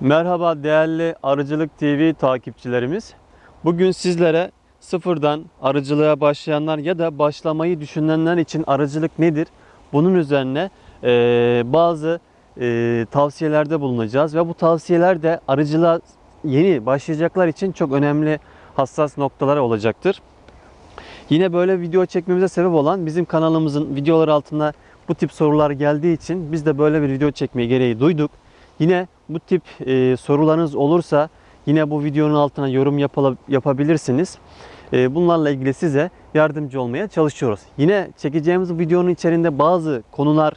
Merhaba değerli Arıcılık TV takipçilerimiz. Bugün sizlere sıfırdan arıcılığa başlayanlar ya da başlamayı düşünenler için arıcılık nedir? Bunun üzerine e, bazı e, tavsiyelerde bulunacağız ve bu tavsiyeler de arıcılığa yeni başlayacaklar için çok önemli hassas noktalar olacaktır. Yine böyle video çekmemize sebep olan bizim kanalımızın videoları altında bu tip sorular geldiği için biz de böyle bir video çekmeyi gereği duyduk. Yine bu tip e, sorularınız olursa yine bu videonun altına yorum yapabilirsiniz. E, bunlarla ilgili size yardımcı olmaya çalışıyoruz. Yine çekeceğimiz videonun içerisinde bazı konular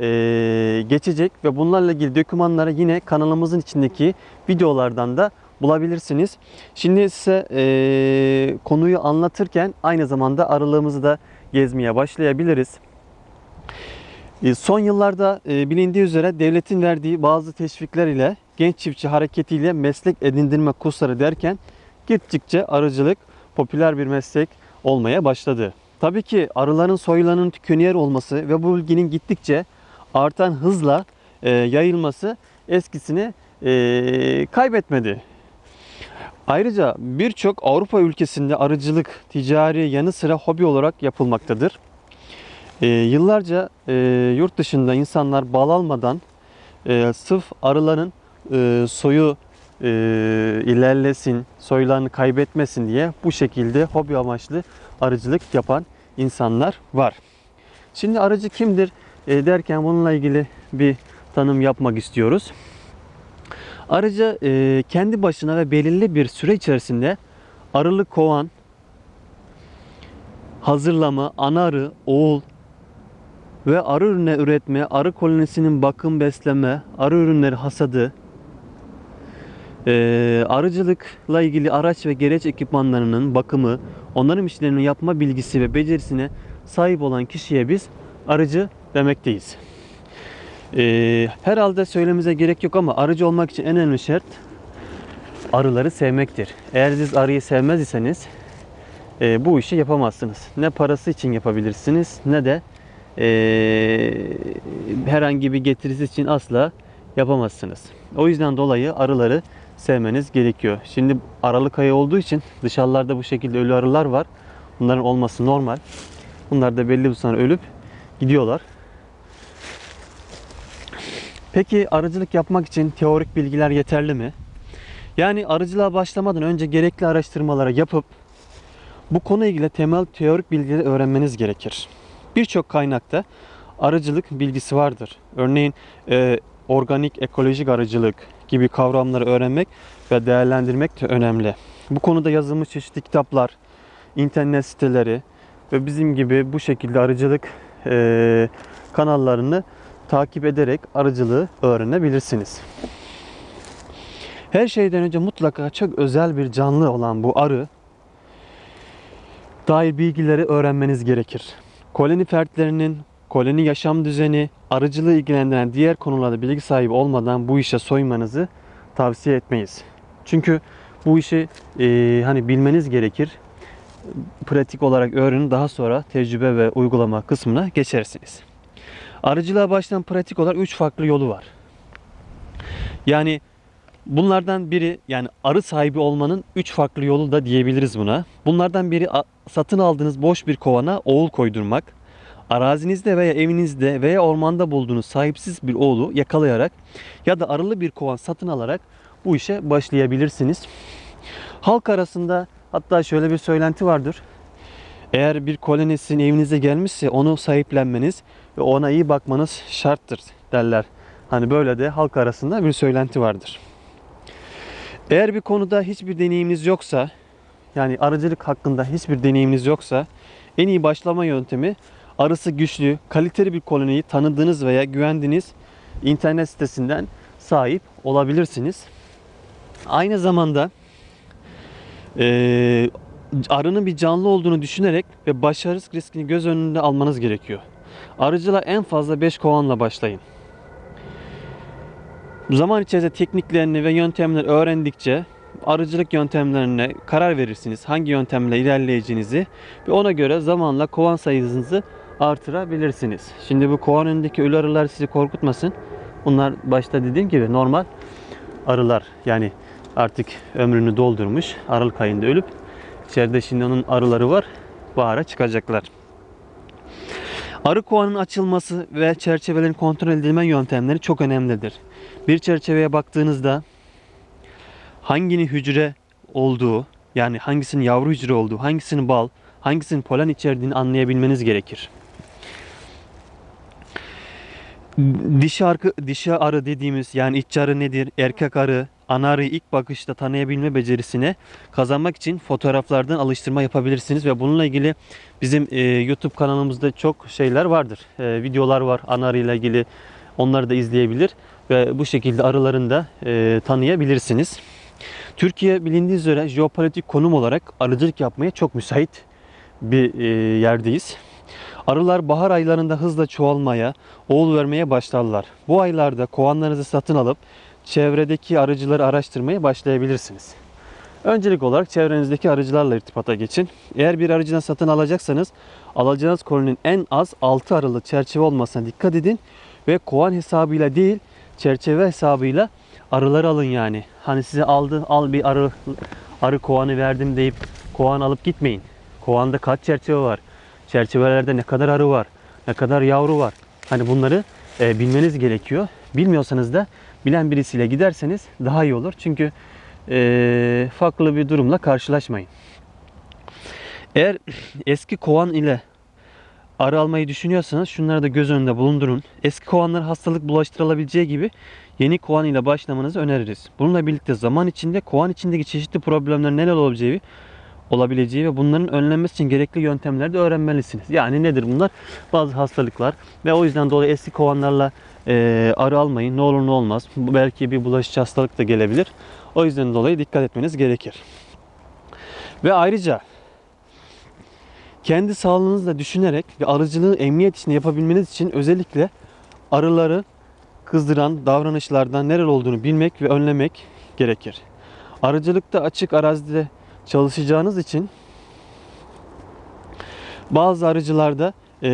e, geçecek ve bunlarla ilgili dokümanları yine kanalımızın içindeki videolardan da bulabilirsiniz. Şimdi size e, konuyu anlatırken aynı zamanda aralığımızı da gezmeye başlayabiliriz. E, Son yıllarda e, bilindiği üzere devletin verdiği bazı teşvikler ile genç çiftçi hareketiyle meslek edindirme kursları derken gittikçe arıcılık popüler bir meslek olmaya başladı. Tabii ki arıların soylarının tükeniyor olması ve bu bilginin gittikçe artan hızla e, yayılması eskisini kaybetmedi. Ayrıca birçok Avrupa ülkesinde arıcılık ticari yanı sıra hobi olarak yapılmaktadır. E, yıllarca e, yurt dışında insanlar bal almadan e, sırf arıların e, soyu e, ilerlesin, soylarını kaybetmesin diye bu şekilde hobi amaçlı arıcılık yapan insanlar var. Şimdi arıcı kimdir e, derken bununla ilgili bir tanım yapmak istiyoruz. Arıcı e, kendi başına ve belirli bir süre içerisinde arılı kovan, hazırlama, ana arı, oğul, ve arı ürünü üretme, arı kolonisinin bakım besleme, arı ürünleri hasadı, eee, arıcılıkla ilgili araç ve gereç ekipmanlarının bakımı, onarım işlerini yapma bilgisi ve becerisine sahip olan kişiye biz arıcı demekteyiz. Eee, herhalde söylememize gerek yok ama arıcı olmak için en önemli şart arıları sevmektir. Eğer siz arıyı sevmez iseniz eee, bu işi yapamazsınız. Ne parası için yapabilirsiniz ne de eee, herhangi bir getirisi için asla yapamazsınız. O yüzden dolayı arıları sevmeniz gerekiyor. Şimdi Aralık ayı olduğu için dışarılarda bu şekilde ölü arılar var. Bunların olması normal. Bunlar da belli bir sonra ölüp gidiyorlar. Peki arıcılık yapmak için teorik bilgiler yeterli mi? Yani arıcılığa başlamadan önce gerekli araştırmaları yapıp bu konuyla ilgili temel teorik bilgileri öğrenmeniz gerekir. Birçok kaynakta arıcılık bilgisi vardır. Örneğin e, organik ekolojik arıcılık gibi kavramları öğrenmek ve değerlendirmek de önemli. Bu konuda yazılmış çeşitli kitaplar, internet siteleri ve bizim gibi bu şekilde arıcılık e, kanallarını takip ederek arıcılığı öğrenebilirsiniz. Her şeyden önce mutlaka çok özel bir canlı olan bu arı dair bilgileri öğrenmeniz gerekir. Koloni fertlerinin, koloni yaşam düzeni, arıcılığı ilgilendiren diğer konularda bilgi sahibi olmadan bu işe soymanızı tavsiye etmeyiz. Çünkü bu işi e, hani bilmeniz gerekir. Pratik olarak öğrenin daha sonra tecrübe ve uygulama kısmına geçersiniz. Arıcılığa başlayan pratik olarak 3 farklı yolu var. Yani Bunlardan biri yani arı sahibi olmanın 3 farklı yolu da diyebiliriz buna. Bunlardan biri satın aldığınız boş bir kovana oğul koydurmak. Arazinizde veya evinizde veya ormanda bulduğunuz sahipsiz bir oğlu yakalayarak ya da arılı bir kovan satın alarak bu işe başlayabilirsiniz. Halk arasında hatta şöyle bir söylenti vardır. Eğer bir koloni evinize gelmişse onu sahiplenmeniz ve ona iyi bakmanız şarttır derler. Hani böyle de halk arasında bir söylenti vardır. Eğer bir konuda hiçbir deneyiminiz yoksa, yani arıcılık hakkında hiçbir deneyiminiz yoksa, en iyi başlama yöntemi arısı güçlü, kaliteli bir koloniyi tanıdığınız veya güvendiğiniz internet sitesinden sahip olabilirsiniz. Aynı zamanda eee, arının bir canlı olduğunu düşünerek ve başarı riskini göz önünde almanız gerekiyor. Arıcılığa en fazla 5 kovanla başlayın. Zaman içerisinde tekniklerini ve yöntemleri öğrendikçe arıcılık yöntemlerine karar verirsiniz. Hangi yöntemle ilerleyeceğinizi ve ona göre zamanla kovan sayınızı artırabilirsiniz. Şimdi bu kovan önündeki ölü arılar sizi korkutmasın. Bunlar başta dediğim gibi normal arılar yani artık ömrünü doldurmuş Aralık ayında ölüp içeride şimdi onun arıları var bahara çıkacaklar. Arı kovanın açılması ve çerçevelerin kontrol edilme yöntemleri çok önemlidir. Bir çerçeveye baktığınızda hanginin hücre olduğu, yani hangisinin yavru hücre olduğu, hangisinin bal, hangisinin polen içerdiğini anlayabilmeniz gerekir. Dişi, arı, dişi arı dediğimiz yani iç arı nedir, erkek arı, ana arıyı ilk bakışta tanıyabilme becerisine kazanmak için fotoğraflardan alıştırma yapabilirsiniz ve bununla ilgili bizim e, YouTube kanalımızda çok şeyler vardır. E, videolar var ana arı ile ilgili. Onları da izleyebilir ve bu şekilde arılarını da e, tanıyabilirsiniz. Türkiye bilindiği üzere jeopolitik konum olarak arıcılık yapmaya çok müsait bir e, yerdeyiz. Arılar bahar aylarında hızla çoğalmaya, oğul vermeye başlarlar. Bu aylarda kovanlarınızı satın alıp çevredeki arıcıları araştırmaya başlayabilirsiniz. Öncelik olarak çevrenizdeki arıcılarla irtibata geçin. Eğer bir arıcıdan satın alacaksanız alacağınız koloninin en az 6 arılı çerçeve olmasına dikkat edin ve kovan hesabıyla değil çerçeve hesabıyla arıları alın yani. Hani size aldı al bir arı arı kovanı verdim deyip kovan alıp gitmeyin. Kovanda kaç çerçeve var? Çerçevelerde ne kadar arı var? Ne kadar yavru var? Hani bunları e, bilmeniz gerekiyor. Bilmiyorsanız da bilen birisiyle giderseniz daha iyi olur. Çünkü e, farklı bir durumla karşılaşmayın. Eğer eski kovan ile arı almayı düşünüyorsanız şunları da göz önünde bulundurun. Eski kovanlar hastalık bulaştırılabileceği gibi yeni kovan ile başlamanızı öneririz. Bununla birlikte zaman içinde kovan içindeki çeşitli problemlerin neler olabileceği olabileceği ve bunların önlenmesi için gerekli yöntemleri de öğrenmelisiniz. Yani nedir bunlar? Bazı hastalıklar ve o yüzden dolayı eski kovanlarla e, arı almayın. Ne olur ne olmaz. Belki bir bulaşıcı hastalık da gelebilir. O yüzden dolayı dikkat etmeniz gerekir. Ve ayrıca kendi sağlığınızla düşünerek ve arıcılığı emniyet içinde yapabilmeniz için özellikle arıları kızdıran davranışlardan neler olduğunu bilmek ve önlemek gerekir. Arıcılıkta açık arazide çalışacağınız için bazı arıcılarda e,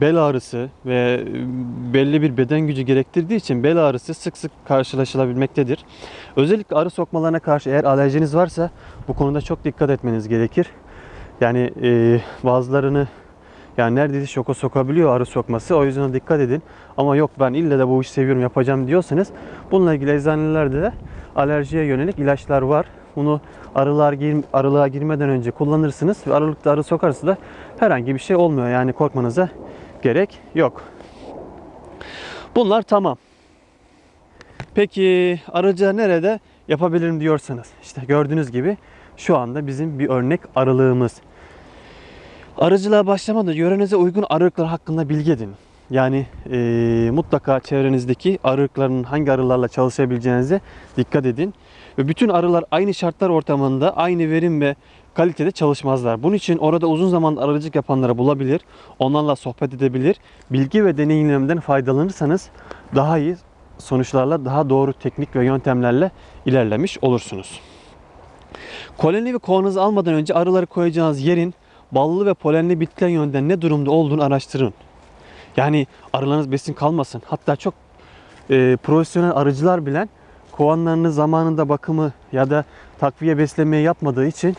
bel ağrısı ve belli bir beden gücü gerektirdiği için bel ağrısı sık sık karşılaşılabilmektedir. Özellikle arı sokmalarına karşı eğer alerjiniz varsa bu konuda çok dikkat etmeniz gerekir. Yani e, bazılarını yani neredeyse şoka sokabiliyor arı sokması. O yüzden dikkat edin. Ama yok ben ille de bu işi seviyorum yapacağım diyorsanız bununla ilgili eczanelerde de alerjiye yönelik ilaçlar var. Bunu arılar gir, arılığa girmeden önce kullanırsınız ve aralıkta arı sokarsa da herhangi bir şey olmuyor. Yani korkmanıza gerek yok. Bunlar tamam. Peki arıcı nerede yapabilirim diyorsanız işte gördüğünüz gibi şu anda bizim bir örnek arılığımız. Arıcılığa başlamadan yörenize uygun arılıklar hakkında bilgi edin. Yani e, mutlaka çevrenizdeki arılıkların hangi arılarla çalışabileceğinize dikkat edin. Ve bütün arılar aynı şartlar ortamında aynı verim ve kalitede çalışmazlar. Bunun için orada uzun zaman arıcılık yapanları bulabilir, onlarla sohbet edebilir, bilgi ve deneyimlerimden faydalanırsanız daha iyi sonuçlarla, daha doğru teknik ve yöntemlerle ilerlemiş olursunuz. Koloni ve kovanınızı almadan önce arıları koyacağınız yerin ballı ve polenli bitkiler yönden ne durumda olduğunu araştırın. Yani arılarınız besin kalmasın. Hatta çok e, profesyonel arıcılar bilen kovanlarını zamanında bakımı ya da takviye beslemeyi yapmadığı için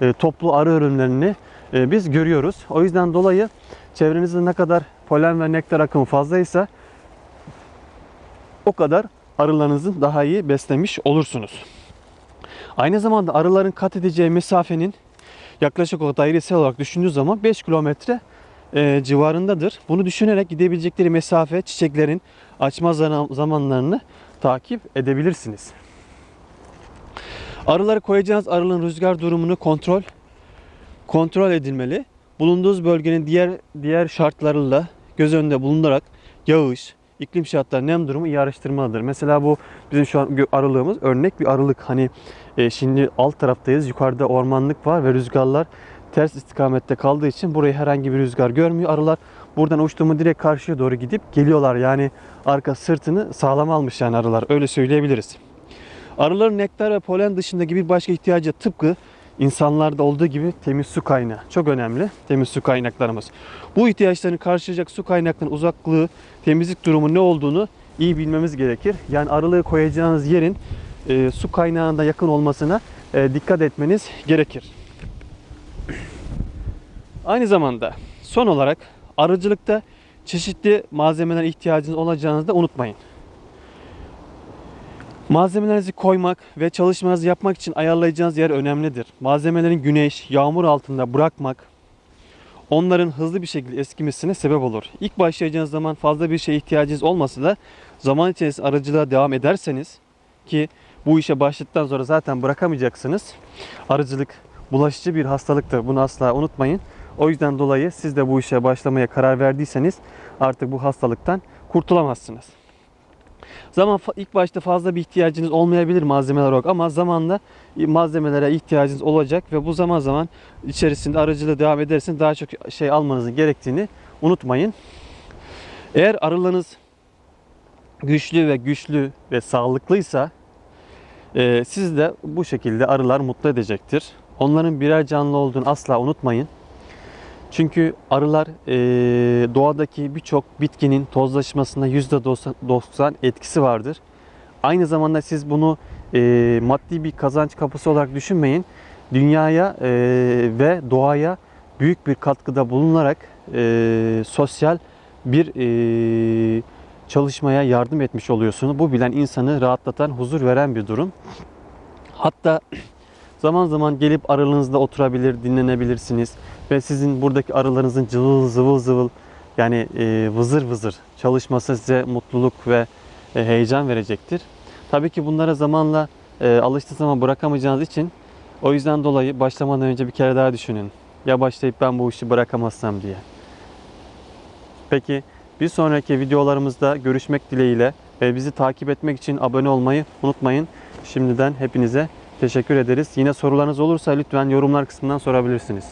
e, toplu arı ölümlerini e, biz görüyoruz. O yüzden dolayı çevrenizde ne kadar polen ve nektar akımı fazlaysa o kadar arılarınızı daha iyi beslemiş olursunuz. Aynı zamanda arıların kat edeceği mesafenin yaklaşık olarak dairesel olarak düşündüğü zaman 5 kilometre e, civarındadır. Bunu düşünerek gidebilecekleri mesafe çiçeklerin açma zamanlarını takip edebilirsiniz. Arıları koyacağınız arının rüzgar durumunu kontrol kontrol edilmeli. Bulunduğunuz bölgenin diğer diğer şartlarıyla göz önünde bulundurarak yağış, iklim şartları, nem durumu iyi araştırmalıdır. Mesela bu bizim şu an arılığımız örnek bir arılık. Hani e, şimdi alt taraftayız. Yukarıda ormanlık var ve rüzgarlar ters istikamette kaldığı için burayı herhangi bir rüzgar görmüyor. Arılar buradan uçtuğumu direkt karşıya doğru gidip geliyorlar. Yani arka sırtını sağlam almış yani arılar. Öyle söyleyebiliriz. Arıların nektar ve polen dışındaki bir başka ihtiyacı tıpkı insanlarda olduğu gibi temiz su kaynağı. Çok önemli temiz su kaynaklarımız. Bu ihtiyaçlarını karşılayacak su kaynaklarının uzaklığı, temizlik durumu ne olduğunu iyi bilmemiz gerekir. Yani arılığı koyacağınız yerin e, su kaynağına yakın olmasına e, dikkat etmeniz gerekir. Aynı zamanda son olarak arıcılıkta çeşitli malzemeler ihtiyacınız olacağınızı da unutmayın. Malzemelerinizi koymak ve çalışmanızı yapmak için ayarlayacağınız yer önemlidir. Malzemelerin güneş, yağmur altında bırakmak onların hızlı bir şekilde eskimesine sebep olur. İlk başlayacağınız zaman fazla bir şeye ihtiyacınız olmasa da zaman içerisinde arıcılığa devam ederseniz ki bu işe başladıktan sonra zaten bırakamayacaksınız. Arıcılık bulaşıcı bir hastalıktır. Bunu asla unutmayın. O yüzden dolayı siz de bu işe başlamaya karar verdiyseniz artık bu hastalıktan kurtulamazsınız. Zaman ilk başta fazla bir ihtiyacınız olmayabilir malzemeler olarak ama zamanla malzemelere ihtiyacınız olacak ve bu zaman zaman içerisinde aracılığa devam ederseniz daha çok şey almanızın gerektiğini unutmayın. Eğer arılarınız güçlü ve güçlü ve sağlıklıysa e, siz de bu şekilde arılar mutlu edecektir. Onların birer canlı olduğunu asla unutmayın. Çünkü arılar e, doğadaki birçok bitkinin tozlaşmasında %90 etkisi vardır. Aynı zamanda siz bunu e, maddi bir kazanç kapısı olarak düşünmeyin. Dünyaya e, ve doğaya büyük bir katkıda bulunarak e, sosyal bir e, çalışmaya yardım etmiş oluyorsunuz. Bu bilen insanı rahatlatan, huzur veren bir durum. Hatta zaman zaman gelip aralığınızda oturabilir, dinlenebilirsiniz ve sizin buradaki arılarınızın cıvıl zıvıl zıvıl yani e, vızır vızır çalışması size mutluluk ve e, heyecan verecektir. Tabii ki bunlara zamanla e, alıştığı zaman bırakamayacağınız için o yüzden dolayı başlamadan önce bir kere daha düşünün. Ya başlayıp ben bu işi bırakamazsam diye. Peki bir sonraki videolarımızda görüşmek dileğiyle ve bizi takip etmek için abone olmayı unutmayın. Şimdiden hepinize teşekkür ederiz. Yine sorularınız olursa lütfen yorumlar kısmından sorabilirsiniz.